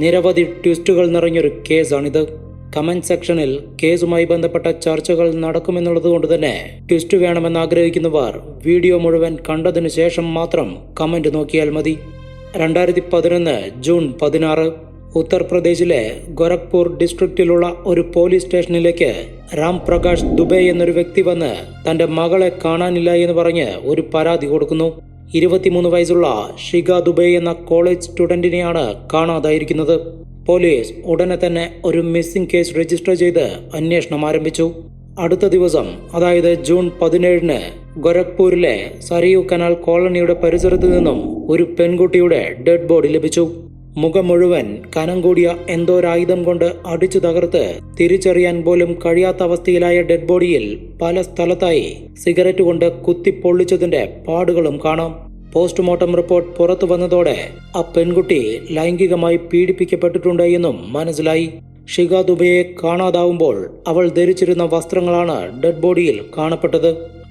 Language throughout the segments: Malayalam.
നിരവധി ട്വിസ്റ്റുകൾ നിറഞ്ഞൊരു കേസാണിത്. കമന്റ് സെക്ഷനിൽ കേസുമായി ബന്ധപ്പെട്ട ചർച്ചകൾ നടക്കുമെന്നുള്ളത് കൊണ്ട് തന്നെ ട്വിസ്റ്റ് വേണമെന്ന് ആഗ്രഹിക്കുന്നവർ വീഡിയോ മുഴുവൻ കണ്ടതിനു ശേഷം മാത്രം കമന്റ് നോക്കിയാൽ മതി. രണ്ടായിരത്തി പതിനൊന്ന് ജൂൺ പതിനാറ് ഉത്തർപ്രദേശിലെ ഗോരഖ്പൂർ ഡിസ്ട്രിക്റ്റിലുള്ള ഒരു പോലീസ് സ്റ്റേഷനിലേക്ക് രാം പ്രകാശ് ദുബെ എന്നൊരു വ്യക്തി വന്ന് തന്റെ മകളെ കാണാനില്ല എന്ന് പറഞ്ഞ് ഒരു പരാതി കൊടുക്കുന്നു. ഇരുപത്തിമൂന്ന് വയസ്സുള്ള ഷിഗ ദുബൈ എന്ന കോളേജ് സ്റ്റുഡന്റിനെയാണ് കാണാതായിരിക്കുന്നത്. പോലീസ് ഉടനെ തന്നെ ഒരു മിസ്സിംഗ് കേസ് രജിസ്റ്റർ ചെയ്ത് അന്വേഷണം ആരംഭിച്ചു. അടുത്ത ദിവസം അതായത് ജൂൺ പതിനേഴിന് ഗൊരഖ്പൂരിലെ സരയു കനാൽ കോളനിയുടെ പരിസരത്ത് നിന്നും ഒരു പെൺകുട്ടിയുടെ ഡെഡ് ബോഡി ലഭിച്ചു. മുഖം മുഴുവൻ കനം കൂടിയ എന്തോരായുധം കൊണ്ട് അടിച്ചു തകർത്ത് തിരിച്ചറിയാൻ പോലും കഴിയാത്ത അവസ്ഥയിലായ ഡെഡ് ബോഡിയിൽ പല സ്ഥലത്തായി സിഗരറ്റ് കൊണ്ട് കുത്തിപ്പൊള്ളിച്ചതിന്റെ പാടുകളും കാണാം. പോസ്റ്റ്മോർട്ടം റിപ്പോർട്ട് പുറത്തു വന്നതോടെ ആ പെൺകുട്ടി ലൈംഗികമായി പീഡിപ്പിക്കപ്പെട്ടിട്ടുണ്ട് എന്നും മനസ്സിലായി. ഷിഗ ദുബയെ കാണാതാവുമ്പോൾ അവൾ ധരിച്ചിരുന്ന വസ്ത്രങ്ങളാണ് ഡെഡ് ബോഡിയിൽ കാണപ്പെട്ടത്.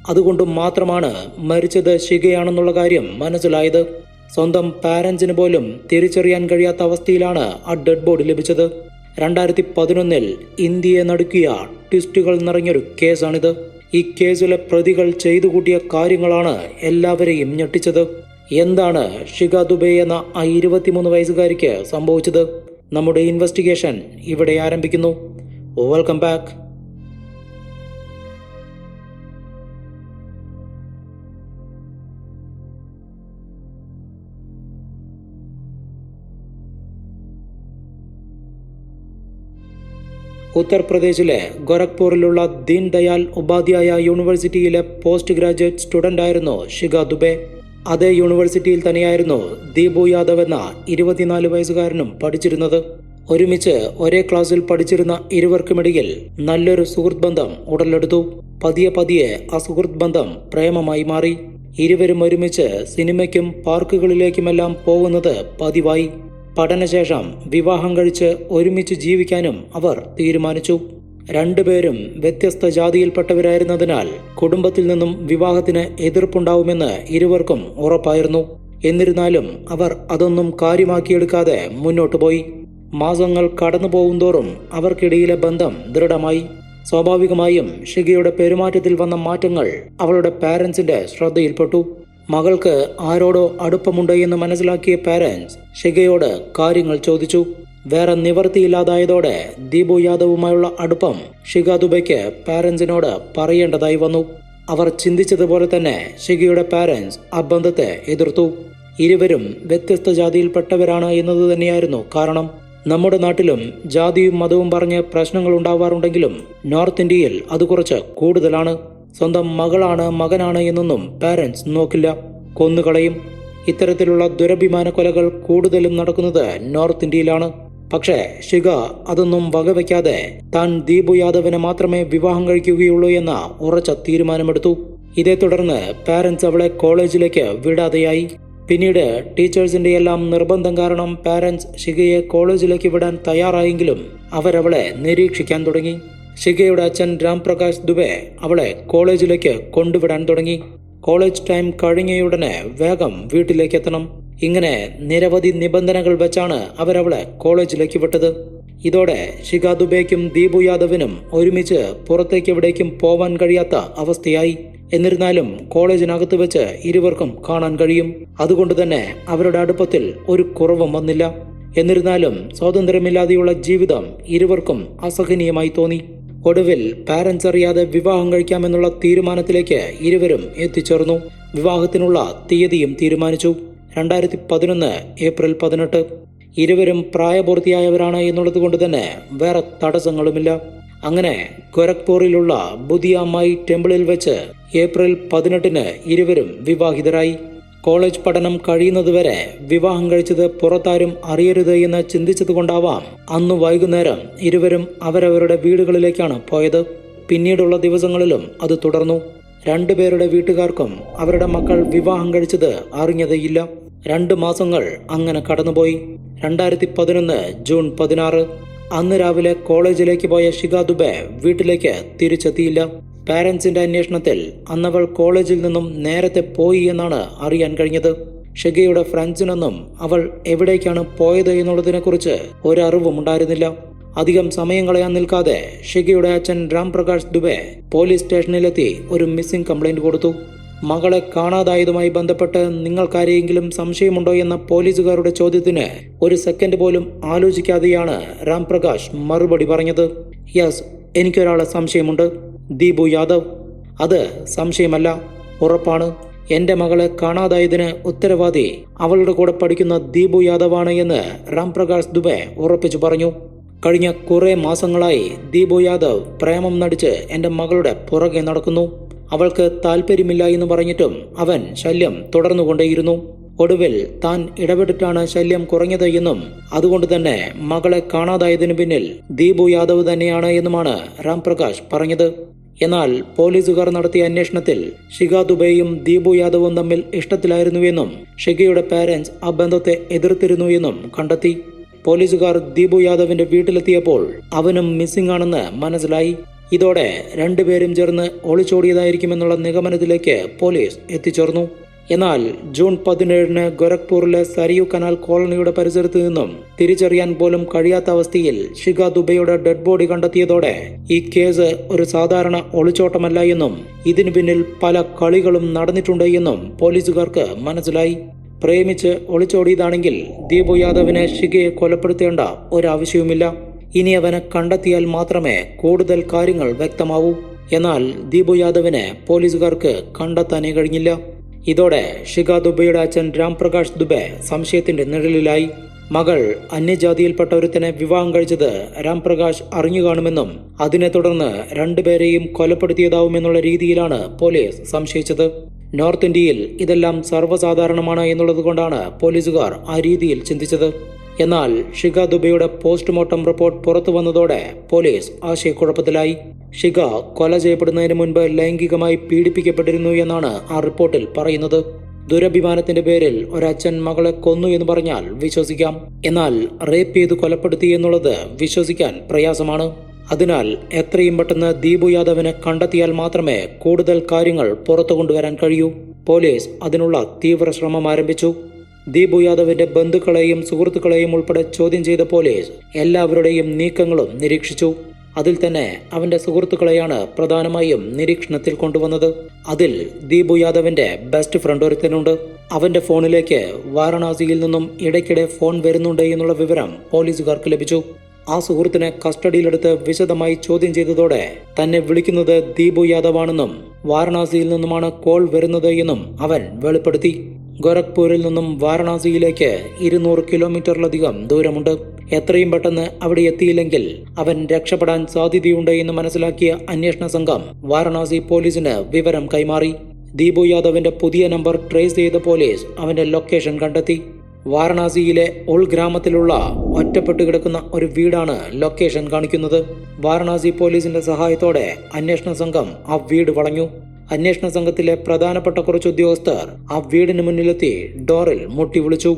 അതുകൊണ്ട് മാത്രമാണ് മരിച്ചത് ഷിഗയാണെന്നുള്ള കാര്യം മനസ്സിലായത്. സ്വന്തം പാരന്റ്സിന് പോലും തിരിച്ചറിയാൻ കഴിയാത്ത അവസ്ഥയിലാണ് ആ ഡെഡ് ബോഡി ലഭിച്ചത്. രണ്ടായിരത്തി പതിനൊന്നിൽ ഇന്ത്യയെ നടുക്കിയ ട്വിസ്റ്റുകൾ നിറഞ്ഞൊരു കേസാണിത്. ഈ കേസിലെ പ്രതികൾ ചെയ്തു കൂട്ടിയ കാര്യങ്ങളാണ് എല്ലാവരെയും ഞെട്ടിച്ചത്. എന്താണ് ഷിഖ ദുബെ എന്ന ആ ഇരുപത്തിമൂന്ന് വയസ്സുകാരിക്ക് സംഭവിച്ചത്? നമ്മുടെ ഇൻവെസ്റ്റിഗേഷൻ ഇവിടെ ആരംഭിക്കുന്നു. വെൽക്കം ബാക്ക് ഉത്തർപ്രദേശിലെ ഗോരഖ്പൂരിലുള്ള ദീൻ ദയാൽ ഉപാധ്യായ യൂണിവേഴ്സിറ്റിയിലെ പോസ്റ്റ് ഗ്രാജുവേറ്റ് സ്റ്റുഡന്റ് ആയിരുന്നു ഷിഗ ദുബെ. അതേ യൂണിവേഴ്സിറ്റിയിൽ തന്നെയായിരുന്നു ദീപു യാദവ് എന്ന ഇരുപത്തിനാല് വയസ്സുകാരനും പഠിച്ചിരുന്നത്. ഒരുമിച്ച് ഒരേ ക്ലാസ്സിൽ പഠിച്ചിരുന്ന ഇരുവർക്കുമിടയിൽ നല്ലൊരു സുഹൃത്ത് ബന്ധം ഉടലെടുത്തു. പതിയെ പതിയെ ആ സുഹൃത്ത് ബന്ധം പ്രേമമായി മാറി. ഇരുവരും ഒരുമിച്ച് സിനിമയ്ക്കും പാർക്കുകളിലേക്കുമെല്ലാം പോകുന്നത് പതിവായി. പഠനശേഷം വിവാഹം കഴിച്ച് ഒരുമിച്ച് ജീവിക്കാനും അവർ തീരുമാനിച്ചു. രണ്ടുപേരും വ്യത്യസ്ത ജാതിയിൽപ്പെട്ടവരായിരുന്നതിനാൽ കുടുംബത്തിൽ നിന്നും വിവാഹത്തിന് എതിർപ്പുണ്ടാവുമെന്ന് ഇരുവർക്കും ഉറപ്പായിരുന്നു. എന്നിരുന്നാലും അവർ അതൊന്നും കാര്യമാക്കിയെടുക്കാതെ മുന്നോട്ടു പോയി. മാസങ്ങൾ കടന്നു പോകുന്തോറും അവർക്കിടയിലെ ബന്ധം ദൃഢമായി. സ്വാഭാവികമായും ഷിഗയുടെ പെരുമാറ്റത്തിൽ വന്ന മാറ്റങ്ങൾ അവളുടെ പാരന്റ്സിന്റെ ശ്രദ്ധയിൽപ്പെട്ടു. മകൾക്ക് ആരോടോ അടുപ്പമുണ്ട് എന്ന് മനസ്സിലാക്കിയ പാരൻസ് ഷിഗയോട് കാര്യങ്ങൾ ചോദിച്ചു. വേറെ നിവർത്തിയില്ലാതായതോടെ ദീപു യാദവുമായുള്ള അടുപ്പം ഷിഗ ദുബയ്ക്ക് പാരൻസിനോട് പറയേണ്ടതായി വന്നു. അവർ ചിന്തിച്ചതുപോലെ തന്നെ ഷിഗയുടെ പാരൻസ് ആ ബന്ധത്തെ എതിർത്തു. ഇരുവരും വ്യത്യസ്ത ജാതിയിൽപ്പെട്ടവരാണ് എന്നത് തന്നെയായിരുന്നു കാരണം. നമ്മുടെ നാട്ടിലും ജാതിയും മതവും പറഞ്ഞ് പ്രശ്നങ്ങൾ ഉണ്ടാവാറുണ്ടെങ്കിലും നോർത്ത് ഇന്ത്യയിൽ അത് കുറച്ച് കൂടുതലാണ്. സ്വന്തം മകളാണ് മകനാണ് എന്നൊന്നും പാരന്റ്സ് നോക്കില്ല. കൊന്നുകളയും. ഇത്തരത്തിലുള്ള ദുരഭിമാന കൊലകൾ കൂടുതലും നടക്കുന്നത് നോർത്ത് ഇന്ത്യയിലാണ്. പക്ഷേ ഷിഗ അതൊന്നും വകവയ്ക്കാതെ താൻ ദീപു യാദവിനെ മാത്രമേ വിവാഹം കഴിക്കുകയുള്ളൂ എന്ന ഉറച്ച തീരുമാനമെടുത്തു. ഇതേ തുടർന്ന് പാരന്റ്സ് അവളെ കോളേജിലേക്ക് വിടാതെയായി. പിന്നീട് ടീച്ചേഴ്സിന്റെ എല്ലാം നിർബന്ധം കാരണം പാരന്റ്സ് ഷിഗയെ കോളേജിലേക്ക് വിടാൻ തയ്യാറായെങ്കിലും അവരവളെ നിരീക്ഷിക്കാൻ തുടങ്ങി. ഷിഗയുടെ അച്ഛൻ രാംപ്രകാശ് ദുബെ അവളെ കോളേജിലേക്ക് കൊണ്ടുവിടാൻ തുടങ്ങി. കോളേജ് ടൈം കഴിഞ്ഞയുടനെ വേഗം വീട്ടിലേക്ക് എത്തണം ഇങ്ങനെ നിരവധി നിബന്ധനകൾ വെച്ചാണ് അവരവളെ കോളേജിലേക്ക് വിട്ടത്. ഇതോടെ ഷിഖ ദുബേക്കും ദീപു യാദവിനും ഒരുമിച്ച് പുറത്തേക്ക് എവിടേക്കും പോവാൻ കഴിയാത്ത അവസ്ഥയായി. എന്നിരുന്നാലും കോളേജിനകത്ത് വെച്ച് ഇരുവർക്കും കാണാൻ കഴിയും. അതുകൊണ്ട് തന്നെ അവരുടെ അടുപ്പത്തിൽ ഒരു കുറവും വന്നില്ല. എന്നിരുന്നാലും സ്വാതന്ത്ര്യമില്ലാതെയുള്ള ജീവിതം ഇരുവർക്കും അസഹനീയമായി തോന്നി. ഒടുവിൽ പാരൻസ് അറിയാതെ വിവാഹം കഴിക്കാമെന്നുള്ള തീരുമാനത്തിലേക്ക് ഇരുവരും എത്തിച്ചേർന്നു. വിവാഹത്തിനുള്ള തീയതിയും തീരുമാനിച്ചു. രണ്ടായിരത്തി പതിനൊന്ന് ഏപ്രിൽ പതിനെട്ട്. ഇരുവരും പ്രായപൂർത്തിയായവരാണ് എന്നുള്ളത് കൊണ്ട് തന്നെ വേറെ തടസ്സങ്ങളുമില്ല. അങ്ങനെ ഗൊരഖ്പൂറിലുള്ള ബുദിയാമായി ടെമ്പിളിൽ വെച്ച് ഏപ്രിൽ പതിനെട്ടിന് ഇരുവരും വിവാഹിതരായി. കോളേജ് പഠനം കഴിയുന്നതുവരെ വിവാഹം കഴിച്ചത് പുറത്താരും അറിയരുത് എന്ന് ചിന്തിച്ചതുകൊണ്ടാവാം അന്ന് വൈകുന്നേരം ഇരുവരും അവരവരുടെ വീടുകളിലേക്കാണ് പോയത്. പിന്നീടുള്ള ദിവസങ്ങളിലും അത് തുടർന്നു. രണ്ടുപേരുടെ വീട്ടുകാർക്കും അവരുടെ മക്കൾ വിവാഹം കഴിച്ചത് അറിഞ്ഞതേയില്ല രണ്ട് മാസങ്ങൾ അങ്ങനെ കടന്നുപോയി. രണ്ടായിരത്തി പതിനൊന്ന് ജൂൺ പതിനാറ്. അന്ന് രാവിലെ കോളേജിലേക്ക് പോയ ഷിഗ ദുബെ വീട്ടിലേക്ക് തിരിച്ചെത്തിയില്ല. പാരന്റ്സിന്റെ അന്വേഷണത്തിൽ അന്നവൾ കോളേജിൽ നിന്നും നേരത്തെ പോയി എന്നാണ് അറിയാൻ കഴിഞ്ഞത്. ഷെഗയുടെ ഫ്രണ്ട്സിനൊന്നും അവൾ എവിടേക്കാണ് പോയത് എന്നുള്ളതിനെക്കുറിച്ച് ഒരറിവും ഉണ്ടായിരുന്നില്ല. അധികം സമയം കളയാൻ നിൽക്കാതെ ഷെഗയുടെ അച്ഛൻ രാംപ്രകാശ് ദുബെ പോലീസ് സ്റ്റേഷനിലെത്തി ഒരു മിസ്സിംഗ് കംപ്ലൈന്റ് കൊടുത്തു. മകളെ കാണാതായതുമായി ബന്ധപ്പെട്ട് നിങ്ങൾക്കാരെയെങ്കിലും സംശയമുണ്ടോ എന്ന പോലീസുകാരുടെ ചോദ്യത്തിന് ഒരു സെക്കൻഡ് പോലും ആലോചിക്കാതെയാണ് രാംപ്രകാശ് മറുപടി പറഞ്ഞത്. യെസ് എനിക്കൊരാളെ സംശയമുണ്ട്. ദീപു യാദവ്. അത് സംശയമല്ല. ഉറപ്പാണ്. എന്റെ മകളെ കാണാതായതിന് ഉത്തരവാദി അവളുടെ കൂടെ പഠിക്കുന്ന ദീപു യാദവാണ് എന്ന് രാംപ്രകാശ് ദുബെ ഉറപ്പിച്ചു പറഞ്ഞു. കഴിഞ്ഞ കുറെ മാസങ്ങളായി ദീപു യാദവ് പ്രേമം നടിച്ച് എന്റെ മകളുടെ പുറകെ നടക്കുന്നു. അവൾക്ക് താല്പര്യമില്ല എന്ന് പറഞ്ഞിട്ടും അവൻ ശല്യം തുടർന്നുകൊണ്ടേയിരുന്നു. ഒടുവിൽ താൻ ഇടപെട്ടിട്ടാണ് ശല്യം കുറഞ്ഞത് എന്നും അതുകൊണ്ട് തന്നെ മകളെ കാണാതായതിനു പിന്നിൽ ദീപു യാദവ് തന്നെയാണ് എന്നുമാണ് രാംപ്രകാശ് പറഞ്ഞത്. എന്നാൽ പോലീസുകാർ നടത്തിയ അന്വേഷണത്തിൽ ഷിഖ ദുബൈയും ദീപു യാദവും തമ്മിൽ ഇഷ്ടത്തിലായിരുന്നുവെന്നും ഷിഖയുടെ പാരന്റ്സ് ആ ബന്ധത്തെ എതിർത്തിരുന്നു എന്നും കണ്ടെത്തി. പോലീസുകാർ ദീപു യാദവിന്റെ വീട്ടിലെത്തിയപ്പോൾ അവനും മിസ്സിംഗ് ആണെന്ന് മനസ്സിലായി. ഇതോടെ രണ്ടുപേരും ചേർന്ന് ഒളിച്ചോടിയതായിരിക്കുമെന്നുള്ള നിഗമനത്തിലേക്ക് പോലീസ് എത്തിച്ചേർന്നു. എന്നാൽ ജൂൺ പതിനേഴിന് ഗോരഖ്പൂരിലെ സരിയു കനാൽ കോളനിയുടെ പരിസരത്ത് നിന്നും തിരിച്ചറിയാൻ പോലും കഴിയാത്ത അവസ്ഥയിൽ ഷിഗ ദുബൈയുടെ ഡെഡ് ബോഡി കണ്ടെത്തിയതോടെ ഈ കേസ് ഒരു സാധാരണ ഒളിച്ചോട്ടമല്ല എന്നും ഇതിനു പിന്നിൽ പല കളികളും നടന്നിട്ടുണ്ട് എന്നും പോലീസുകാർക്ക് മനസ്സിലായി. പ്രേമിച്ച് ഒളിച്ചോടിയതാണെങ്കിൽ ദീപു യാദവിനെ ഷിഗയെ കൊലപ്പെടുത്തേണ്ട ഒരാവശ്യവുമില്ല. ഇനി അവനെ കണ്ടെത്തിയാൽ മാത്രമേ കൂടുതൽ കാര്യങ്ങൾ വ്യക്തമാവൂ. എന്നാൽ ദീപു യാദവിനെ പോലീസുകാർക്ക് കണ്ടെത്താനേ കഴിഞ്ഞില്ല. ഇതോടെ ഷിഖ ദുബൈയുടെ അച്ഛൻ രാംപ്രകാശ് ദുബെ സംശയത്തിന്റെ നിഴലിലായി. മകൾ അന്യജാതിയിൽപ്പെട്ട ഒരുത്തനെ വിവാഹം കഴിച്ചത് രാംപ്രകാശ് അറിഞ്ഞു കാണുമെന്നും അതിനെ തുടർന്ന് രണ്ടുപേരെയും കൊലപ്പെടുത്തിയതാവുമെന്നുള്ള രീതിയിലാണ് പോലീസ് സംശയിച്ചത്. നോർത്ത് ഇന്ത്യയിൽ ഇതെല്ലാം സർവസാധാരണമാണ് എന്നുള്ളതുകൊണ്ടാണ് പോലീസുകാർ ആ രീതിയിൽ ചിന്തിച്ചത്. എന്നാൽ ഷിഗ ദുബൈയുടെ പോസ്റ്റ്മോർട്ടം റിപ്പോർട്ട് പുറത്തു വന്നതോടെ പോലീസ് ആശയക്കുഴപ്പത്തിലായി. ഷിഗ കൊല ചെയ്യപ്പെടുന്നതിന് മുൻപ് ലൈംഗികമായി പീഡിപ്പിക്കപ്പെട്ടിരുന്നു എന്നാണ് ആ റിപ്പോർട്ടിൽ പറയുന്നത്. ദുരഭിമാനത്തിന്റെ പേരിൽ ഒരച്ഛൻ മകളെ കൊന്നു എന്ന് പറഞ്ഞാൽ വിശ്വസിക്കാം. എന്നാൽ റേപ്പ് ചെയ്ത് കൊലപ്പെടുത്തി എന്നുള്ളത് വിശ്വസിക്കാൻ പ്രയാസമാണ്. അതിനാൽ എത്രയും പെട്ടെന്ന് ദീപു യാദവിനെ കണ്ടെത്തിയാൽ മാത്രമേ കൂടുതൽ കാര്യങ്ങൾ പുറത്തു കൊണ്ടുവരാൻ കഴിയൂ. പോലീസ് അതിനുള്ള തീവ്ര ശ്രമം ആരംഭിച്ചു. ദീപു യാദവിന്റെ ബന്ധുക്കളെയും സുഹൃത്തുക്കളെയും ഉൾപ്പെടെ ചോദ്യം ചെയ്ത പോലീസ് എല്ലാവരുടെയും നീക്കങ്ങളും നിരീക്ഷിച്ചു. അതിൽ തന്നെ അവന്റെ സുഹൃത്തുക്കളെയാണ് പ്രധാനമായും നിരീക്ഷണത്തിൽ കൊണ്ടുവന്നത്. അതിൽ ദീപു യാദവിന്റെ ബെസ്റ്റ് ഫ്രണ്ട് ഒരുത്തനുണ്ട്. അവന്റെ ഫോണിലേക്ക് വാരണാസിയിൽ നിന്നും ഇടയ്ക്കിടെ ഫോൺ വരുന്നുണ്ട് എന്നുള്ള വിവരം പോലീസുകാർക്ക് ലഭിച്ചു. ആ സുഹൃത്തിനെ കസ്റ്റഡിയിലെടുത്ത് വിശദമായി ചോദ്യം ചെയ്തതോടെ തന്നെ വിളിക്കുന്നത് ദീപു യാദവാണെന്നും വാരണാസിയിൽ നിന്നുമാണ് കോൾ വരുന്നത് എന്നും അവൻ വെളിപ്പെടുത്തി. ഗോരഖ്പൂരിൽ നിന്നും വാരണാസിയിലേക്ക് ഇരുന്നൂറ് കിലോമീറ്ററിലധികം ദൂരമുണ്ട്. എത്രയും പെട്ടെന്ന് അവിടെ എത്തിയില്ലെങ്കിൽ അവൻ രക്ഷപ്പെടാൻ സാധ്യതയുണ്ട് എന്ന് മനസ്സിലാക്കിയ അന്വേഷണ സംഘം വാരണാസി പോലീസിന് വിവരം കൈമാറി. ദീപു യാദവിന്റെ പുതിയ നമ്പർ ട്രേസ് ചെയ്ത പോലീസ് അവന്റെ ലൊക്കേഷൻ കണ്ടെത്തി. വാരണാസിയിലെ ഉൾ ഗ്രാമത്തിലുള്ള ഒറ്റപ്പെട്ടു കിടക്കുന്ന ഒരു വീടാണ് ലൊക്കേഷൻ കാണിക്കുന്നത്. വാരണാസി പോലീസിന്റെ സഹായത്തോടെ അന്വേഷണ സംഘം ആ വീട് വളഞ്ഞു. അന്വേഷണ സംഘത്തിലെ പ്രധാനപ്പെട്ട കുറച്ച് ഉദ്യോഗസ്ഥർ ആ വീടിന് മുന്നിലെത്തി ഡോറിൽ മുട്ടി വിളിച്ചു.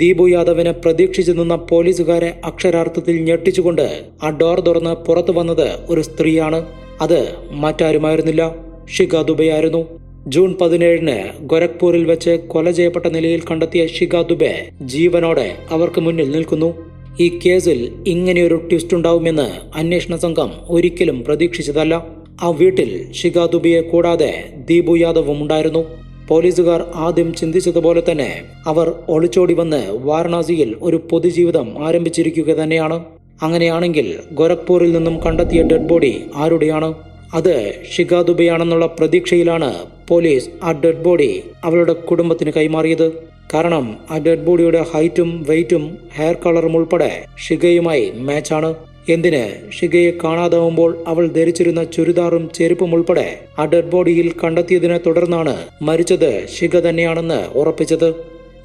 ദീപു യാദവിനെ പ്രതീക്ഷിച്ചു നിന്ന പോലീസുകാരെ അക്ഷരാർത്ഥത്തിൽ ഞെട്ടിച്ചുകൊണ്ട് ആ ഡോർ തുറന്ന് പുറത്തു വന്നത് ഒരു സ്ത്രീയാണ്. അത് മറ്റാരുമായിരുന്നില്ല. ഷിഗ ദുബയായിരുന്നു ജൂൺ പതിനേഴിന് ഗോരഖ്പൂരിൽ വെച്ച് കൊല ചെയ്യപ്പെട്ട നിലയിൽ കണ്ടെത്തിയ ഷിഗ ദുബെ ജീവനോടെ അവർക്ക് മുന്നിൽ നിൽക്കുന്നു. ഈ കേസിൽ ഇങ്ങനെയൊരു ട്വിസ്റ്റ് ഉണ്ടാവുമെന്ന് അന്വേഷണ സംഘം ഒരിക്കലും പ്രതീക്ഷിച്ചതല്ല. ആ വീട്ടിൽ ശിഖ ദുബിയെ കൂടാതെ ദീപു യാദവും ഉണ്ടായിരുന്നു. പോലീസുകാർ ആദ്യം ചിന്തിച്ചതുപോലെ തന്നെ അവർ ഒളിച്ചോടി വന്ന് വാരണാസിയിൽ ഒരു പൊതുജീവിതം ആരംഭിച്ചിരിക്കുക തന്നെയാണ്. അങ്ങനെയാണെങ്കിൽ ഗോരഖ്പൂരിൽ നിന്നും കണ്ടെത്തിയ ഡെഡ് ബോഡി ആരുടെയാണ്? അത് ഷിഖ ദുബൈയാണെന്നുള്ള പ്രതീക്ഷയിലാണ് പോലീസ് ആ ഡെഡ് ബോഡി അവളുടെ കുടുംബത്തിന് കൈമാറിയത്. കാരണം ആ ഡെഡ് ബോഡിയുടെ ഹൈറ്റും വെയിറ്റും ഹെയർ കളറും ഉൾപ്പെടെ ഷിഗയുമായി മാച്ചാണ്. എന്തിന്? ഷിഗയെ കാണാതാവുമ്പോൾ അവൾ ധരിച്ചിരുന്ന ചുരിദാറും ചെരുപ്പും ഉൾപ്പെടെ ആ ഡെഡ് ബോഡിയിൽ കണ്ടെത്തിയതിനെ തുടർന്നാണ് മരിച്ചത് ഷിഗ തന്നെയാണെന്ന് ഉറപ്പിച്ചത്.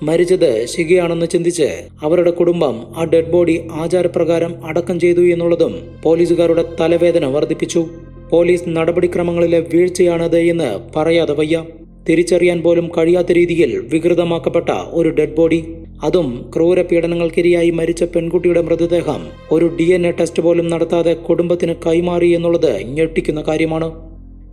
മരിച്ചത് ശിഖയാണെന്ന് ചിന്തിച്ച് അവരുടെ കുടുംബം ആ ഡെഡ് ബോഡി ആചാരപ്രകാരം അടക്കം ചെയ്തു എന്നുള്ളതും പോലീസുകാരുടെ തലവേദന വർദ്ധിപ്പിച്ചു. പോലീസ് നടപടിക്രമങ്ങളിലെ വീഴ്ചയാണത് എന്ന് പറയാതെ വയ്യ. തിരിച്ചറിയാൻ പോലും കഴിയാത്ത രീതിയിൽ വികൃതമാക്കപ്പെട്ട ഒരു ഡെഡ് ബോഡി. അതും ക്രൂരപീഡനങ്ങൾക്കിരയായി മരിച്ച പെൺകുട്ടിയുടെ മൃതദേഹം ഒരു ഡി എൻ എ ടെസ്റ്റ് പോലും നടത്താതെ കുടുംബത്തിന് കൈമാറി എന്നുള്ളത് ഞെട്ടിക്കുന്ന കാര്യമാണ്.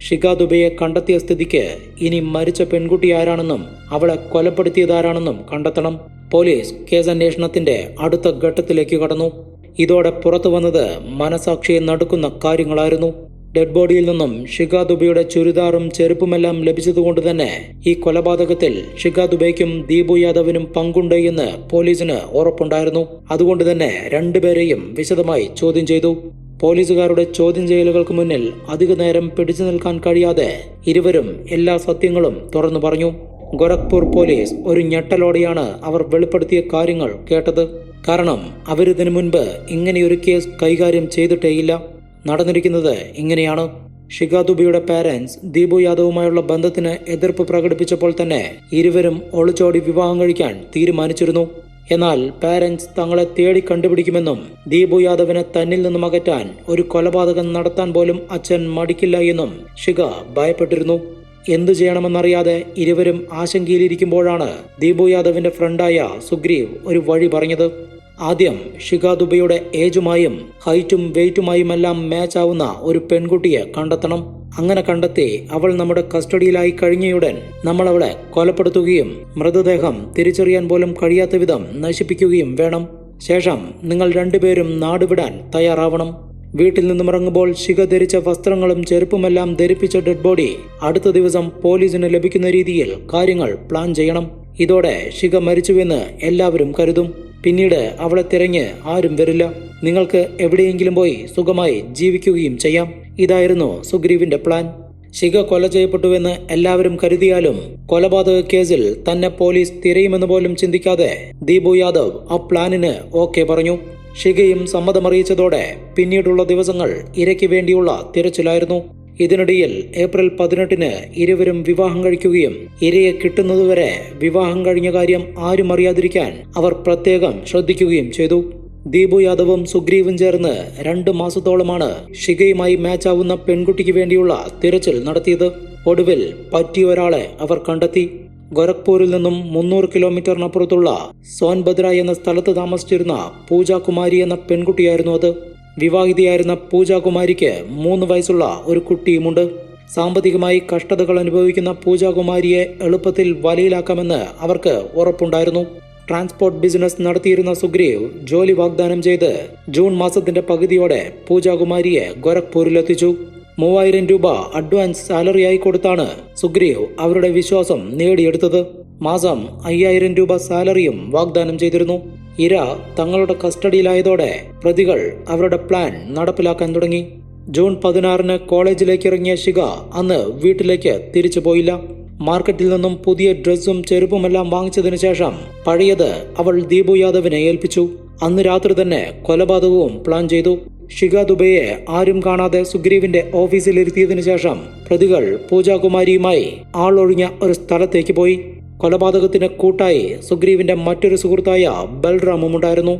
ഷിഖ ദുബയെ കണ്ടെത്തിയ സ്ഥിതിക്ക് ഇനി മരിച്ച പെൺകുട്ടി ആരാണെന്നും അവളെ കൊലപ്പെടുത്തിയതാരാണെന്നും കണ്ടെത്തണം. പോലീസ് കേസ് അന്വേഷണത്തിന്റെ അടുത്ത ഘട്ടത്തിലേക്ക് കടന്നു. ഇതോടെ പുറത്തു വന്നത് മനസാക്ഷിയെ നടുക്കുന്ന കാര്യങ്ങളായിരുന്നു. ഡെഡ് ബോഡിയിൽ നിന്നും ഷിഖ ദുബയുടെ ചുരിദാറും ചെരുപ്പുമെല്ലാം ലഭിച്ചതുകൊണ്ട് തന്നെ ഈ കൊലപാതകത്തിൽ ഷിഖ ദുബൈക്കും ദീപു യാദവിനും പങ്കുണ്ട് എന്ന് പോലീസിന് ഉറപ്പുണ്ടായിരുന്നു. അതുകൊണ്ട് തന്നെ രണ്ടുപേരെയും വിശദമായി ചോദ്യം ചെയ്തു. പോലീസുകാരുടെ ചോദ്യം ചെയ്യലുകൾക്ക് മുന്നിൽ അധിക നേരം പിടിച്ചു നിൽക്കാൻ കഴിയാതെ ഇരുവരും എല്ലാ സത്യങ്ങളും തുറന്നു പറഞ്ഞു. ഗോരഖ്പൂർ പോലീസ് ഒരു ഞെട്ടലോടെയാണ് അവർ വെളിപ്പെടുത്തിയ കാര്യങ്ങൾ കേട്ടത്. കാരണം അവരിതിനു മുൻപ് ഇങ്ങനെയൊരു കേസ് കൈകാര്യം ചെയ്തിട്ടേയില്ല. നടന്നിരിക്കുന്നത് ഇങ്ങനെയാണ്. ഷിഖ ദുബിയുടെ പാരന്റ്സ് ദീപു യാദവുമായുള്ള ബന്ധത്തിന് എതിർപ്പ് പ്രകടിപ്പിച്ചപ്പോൾ തന്നെ ഇരുവരും ഒളിച്ചോടി വിവാഹം കഴിക്കാൻ തീരുമാനിച്ചിരുന്നു. എന്നാൽ പാരൻസ് തങ്ങളെ തേടി കണ്ടുപിടിക്കുമെന്നും ദീപു യാദവിനെ തന്നിൽ നിന്നും അകറ്റാൻ ഒരു കൊലപാതകം നടത്താൻ പോലും അച്ഛൻ മടിക്കില്ല എന്നും ഷിഖ ഭയപ്പെട്ടിരുന്നു. എന്തു ചെയ്യണമെന്നറിയാതെ ഇരുവരും ആശങ്കയിലിരിക്കുമ്പോഴാണ് ദീപു യാദവിന്റെ ഫ്രണ്ടായ സുഗ്രീവ് ഒരു വഴി പറഞ്ഞത്. ആദ്യം ഷിഖ ദുബൈയുടെ ഏജുമായും ഹൈറ്റും വെയിറ്റുമായുമെല്ലാം മാച്ച് ആവുന്ന ഒരു പെൺകുട്ടിയെ കണ്ടെത്തണം. അങ്ങനെ കണ്ടെത്തി അവൾ നമ്മുടെ കസ്റ്റഡിയിലായി കഴിഞ്ഞയുടൻ നമ്മൾ അവളെ കൊലപ്പെടുത്തുകയും മൃതദേഹം തിരിച്ചറിയാൻ പോലും കഴിയാത്ത വിധം നശിപ്പിക്കുകയും വേണം. ശേഷം നിങ്ങൾ രണ്ടുപേരും നാടുവിടാൻ തയ്യാറാവണം. വീട്ടിൽ നിന്നും ഇറങ്ങുമ്പോൾ ശിഖ ധരിച്ച വസ്ത്രങ്ങളും ചെരുപ്പുമെല്ലാം ധരിപ്പിച്ച ഡെഡ് ബോഡി അടുത്ത ദിവസം പോലീസിന് ലഭിക്കുന്ന രീതിയിൽ കാര്യങ്ങൾ പ്ലാൻ ചെയ്യണം. ഇതോടെ ശിഖ മരിച്ചുവെന്ന് എല്ലാവരും കരുതും. പിന്നീട് അവളെ തിരഞ്ഞ് ആരും വരില്ല. നിങ്ങൾക്ക് എവിടെയെങ്കിലും പോയി സുഖമായി ജീവിക്കുകയും ചെയ്യാം. ഇതായിരുന്നു സുഗ്രീവിന്റെ പ്ലാൻ. ശിഖ കൊല ചെയ്യപ്പെട്ടുവെന്ന് എല്ലാവരും കരുതിയാലും കൊലപാതക കേസിൽ തന്നെ പോലീസ് തിരയുമെന്ന് പോലും ചിന്തിക്കാതെ ദീപു യാദവ് ആ പ്ലാനിന് ഓക്കെ പറഞ്ഞു. ഷിഗയും സമ്മതമറിയിച്ചതോടെ പിന്നീടുള്ള ദിവസങ്ങൾ ഇരയ്ക്ക് വേണ്ടിയുള്ള തിരച്ചിലായിരുന്നു. ഇതിനിടയിൽ ഏപ്രിൽ പതിനെട്ടിന് ഇരുവരും വിവാഹം കഴിക്കുകയും ഇരയെ കിട്ടുന്നതുവരെ വിവാഹം കഴിഞ്ഞ കാര്യം ആരും അറിയാതിരിക്കാൻ അവർ പ്രത്യേകം ശ്രദ്ധിക്കുകയും ചെയ്തു. ദീപു യാദവും സുഗ്രീവും ചേർന്ന് രണ്ട് മാസത്തോളമാണ് ഷിഗയുമായി മാച്ചാവുന്ന പെൺകുട്ടിക്ക് വേണ്ടിയുള്ള തിരച്ചിൽ നടത്തിയത്. ഒടുവിൽ പറ്റിയ ഒരാളെ അവർ കണ്ടെത്തി. ഗോരഖ്പൂരിൽ നിന്നും മുന്നൂറ് കിലോമീറ്ററിനപ്പുറത്തുള്ള സോൻഭദ്ര എന്ന സ്ഥലത്ത് താമസിച്ചിരുന്ന പൂജാകുമാരി എന്ന പെൺകുട്ടിയായിരുന്നു അത്. വിവാഹിതയായിരുന്ന പൂജാകുമാരിക്ക് മൂന്ന് വയസ്സുള്ള ഒരു കുട്ടിയുമുണ്ട്. സാമ്പത്തികമായി കഷ്ടതകൾ അനുഭവിക്കുന്ന പൂജാകുമാരിയെ എളുപ്പത്തിൽ വലയിലാക്കാമെന്ന് അവർക്ക് ഉറപ്പുണ്ടായിരുന്നു. ട്രാൻസ്പോർട്ട് ബിസിനസ് നടത്തിയിരുന്ന സുഗ്രീവ് ജോലി വാഗ്ദാനം ചെയ്ത് ജൂൺ മാസത്തിന്റെ പകുതിയോടെ പൂജാകുമാരിയെ ഗോരഖ്പൂരിലെത്തിച്ചു. മൂവായിരം രൂപ അഡ്വാൻസ് സാലറിയായി കൊടുത്താണ് സുഗ്രീവ് അവരുടെ വിശ്വാസം നേടിയെടുത്തത്. മാസം അയ്യായിരം രൂപ സാലറിയും വാഗ്ദാനം ചെയ്തിരുന്നു. ഇര തങ്ങളുടെ കസ്റ്റഡിയിലായതോടെ പ്രതികൾ അവരുടെ പ്ലാൻ നടപ്പിലാക്കാൻ തുടങ്ങി. ജൂൺ പതിനാറിന് കോളേജിലേക്ക് ഇറങ്ങിയ ശിഖ അന്ന് വീട്ടിലേക്ക് തിരിച്ചു പോയില്ല. മാർക്കറ്റിൽ നിന്നും പുതിയ ഡ്രസ്സും ചെരുപ്പുമെല്ലാം വാങ്ങിച്ചതിനു ശേഷം പഴയത് അവൾ ദീപു യാദവിനെ ഏൽപ്പിച്ചു. അന്ന് രാത്രി തന്നെ കൊലപാതകവും പ്ലാൻ ചെയ്തു. ഷിഗ ദുബയെ ആരും കാണാതെ സുഗ്രീവിന്റെ ഓഫീസിലിരുത്തിയതിനു ശേഷം പ്രതികൾ പൂജാകുമാരിയുമായി ആളൊഴിഞ്ഞ ഒരു സ്ഥലത്തേക്ക് പോയി. കൊലപാതകത്തിന് കൂട്ടായി സുഗ്രീവിന്റെ മറ്റൊരു സുഹൃത്തായ ബൽറാമും ഉണ്ടായിരുന്നു.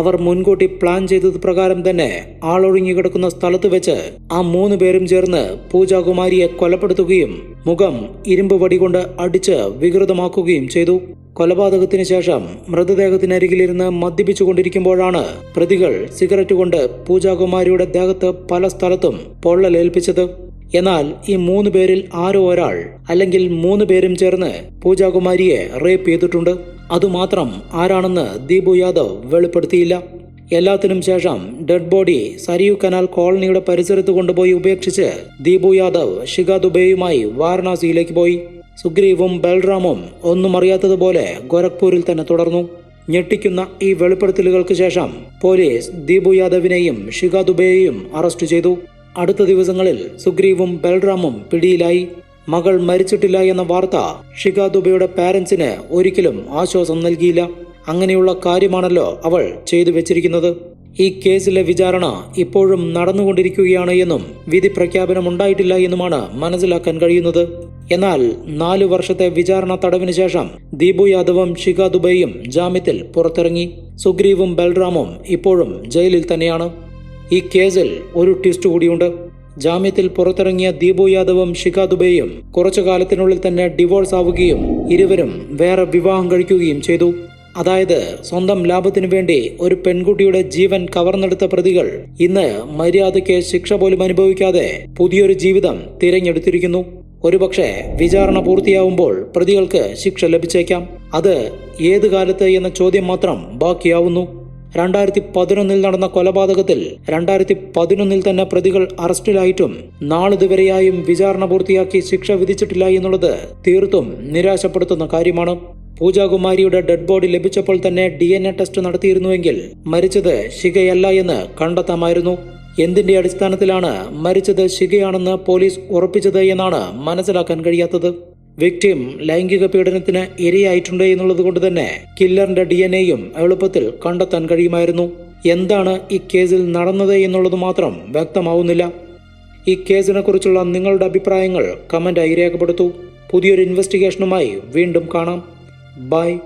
അവർ മുൻകൂട്ടി പ്ലാൻ ചെയ്തത് പ്രകാരം തന്നെ ആളൊഴുങ്ങിക്കിടക്കുന്ന കിടക്കുന്ന സ്ഥലത്ത് വെച്ച് ആ മൂന്ന് പേരും ചേർന്ന് പൂജാകുമാരിയെ കൊലപ്പെടുത്തുകയും മുഖം ഇരുമ്പ് വടി കൊണ്ട് അടിച്ച് വികൃതമാക്കുകയും ചെയ്തു. കൊലപാതകത്തിന് ശേഷം മൃതദേഹത്തിനരികിലിരുന്ന് മദ്യപിച്ചുകൊണ്ടിരിക്കുമ്പോഴാണ് പ്രതികൾ സിഗരറ്റ് കൊണ്ട് പൂജാകുമാരിയുടെ ദേഹത്ത് പല സ്ഥലത്തും പൊള്ളലേൽപ്പിച്ചത്. എന്നാൽ ഈ മൂന്ന് പേരിൽ ആരോ ഒരാൾ അല്ലെങ്കിൽ മൂന്ന് പേരും ചേർന്ന് പൂജാകുമാരിയെ റേപ്പ് ചെയ്തിട്ടുണ്ട്. അതുമാത്രം ആരാണെന്ന് ദീപു യാദവ് വെളിപ്പെടുത്തിയില്ല. എല്ലാത്തിനും ശേഷം ഡെഡ് ബോഡി സരിയു കനാൽ കോളനിയുടെ പരിസരത്ത് കൊണ്ടുപോയി ഉപേക്ഷിച്ച് ദീപു യാദവ് ഷിഖ ദുബേയുമായി വാരണാസിയിലേക്ക് പോയി. സുഗ്രീവും ബൽറാമും ഒന്നും അറിയാത്തതുപോലെ ഗോരഖ്പൂരിൽ തന്നെ തുടർന്നു. ഞെട്ടിക്കുന്ന ഈ വെളിപ്പെടുത്തലുകൾക്ക് ശേഷം പോലീസ് ദീപു യാദവിനെയും ഷിഖ ദുബേയെയും അറസ്റ്റ് ചെയ്തു. അടുത്ത ദിവസങ്ങളിൽ സുഗ്രീവും ബൽറാമും പിടിയിലായി. മകൾ മരിച്ചിട്ടില്ല എന്ന വാർത്ത ഷിക ദുബയുടെ പാരന്റ്സിന് ഒരിക്കലും ആശ്വാസം നൽകിയില്ല. അങ്ങനെയുള്ള കാര്യമാണല്ലോ അവൾ ചെയ്തു വെച്ചിരിക്കുന്നത്. ഈ കേസിലെ വിചാരണ ഇപ്പോഴും നടന്നുകൊണ്ടിരിക്കുകയാണ് എന്നും വിധി പ്രഖ്യാപനം ഉണ്ടായിട്ടില്ല എന്നുമാണ് മനസ്സിലാക്കാൻ കഴിയുന്നത്. എന്നാൽ നാലു വർഷത്തെ വിചാരണ തടവിന് ശേഷം ദീപു യാദവും ഷിഖ ദുബൈയും ജാമ്യത്തിൽ പുറത്തിറങ്ങി. സുഗ്രീവും ബൽറാമും ഇപ്പോഴും ജയിലിൽ തന്നെയാണ്. ഈ കേസിൽ ഒരു ട്വിസ്റ്റ് കൂടിയുണ്ട്. ജാമ്യത്തിൽ പുറത്തിറങ്ങിയ ദീപു യാദവും ശിഖ ദുബൈയും കുറച്ചു കാലത്തിനുള്ളിൽ തന്നെ ഡിവോഴ്സ് ആവുകയും ഇരുവരും വേറെ വിവാഹം കഴിക്കുകയും ചെയ്തു. അതായത് സ്വന്തം ലാഭത്തിനു വേണ്ടി ഒരു പെൺകുട്ടിയുടെ ജീവൻ കവർന്നെടുത്ത പ്രതികൾ ഇന്ന് മര്യാദയ്ക്ക് ശിക്ഷ പോലും അനുഭവിക്കാതെ പുതിയൊരു ജീവിതം തിരഞ്ഞെടുത്തിരിക്കുന്നു. ഒരുപക്ഷെ വിചാരണ പൂർത്തിയാവുമ്പോൾ പ്രതികൾക്ക് ശിക്ഷ ലഭിച്ചേക്കാം. അത് ഏത് കാലത്ത് എന്ന ചോദ്യം മാത്രം ബാക്കിയാവുന്നു. രണ്ടായിരത്തി പതിനൊന്നിൽ നടന്ന കൊലപാതകത്തിൽ രണ്ടായിരത്തി പതിനൊന്നിൽ തന്നെ പ്രതികൾ അറസ്റ്റിലായിട്ടും നാളിതുവരെയായും വിചാരണ പൂർത്തിയാക്കി ശിക്ഷ വിധിച്ചിട്ടില്ല എന്നുള്ളത് തീർത്തും നിരാശപ്പെടുത്തുന്ന കാര്യമാണ്. പൂജാകുമാരിയുടെ ഡെഡ് ബോഡി ലഭിച്ചപ്പോൾ തന്നെ ഡി എൻ എ ടെസ്റ്റ് നടത്തിയിരുന്നുവെങ്കിൽ മരിച്ചത് ശികയല്ല എന്ന് കണ്ടെത്താമായിരുന്നു. എന്തിന്റെ അടിസ്ഥാനത്തിലാണ് മരിച്ചത് ശിഖയാണെന്ന് പോലീസ് ഉറപ്പിച്ചത് എന്നാണ് മനസ്സിലാക്കാൻ കഴിയാത്തത്. വിക്ടിം ലൈംഗിക പീഡനത്തിന് ഇരയായിട്ടുണ്ട് എന്നുള്ളത് കൊണ്ട് തന്നെ കില്ലറിന്റെ ഡി എൻ എയും എളുപ്പത്തിൽ കണ്ടെത്താൻ കഴിയുമായിരുന്നു. എന്താണ് ഈ കേസിൽ നടന്നത് എന്നുള്ളത് മാത്രം വ്യക്തമാവുന്നില്ല. ഈ കേസിനെ കുറിച്ചുള്ള നിങ്ങളുടെ അഭിപ്രായങ്ങൾ കമന്റായി രേഖപ്പെടുത്തൂ. പുതിയൊരു ഇൻവെസ്റ്റിഗേഷനുമായി വീണ്ടും കാണാം. ബൈ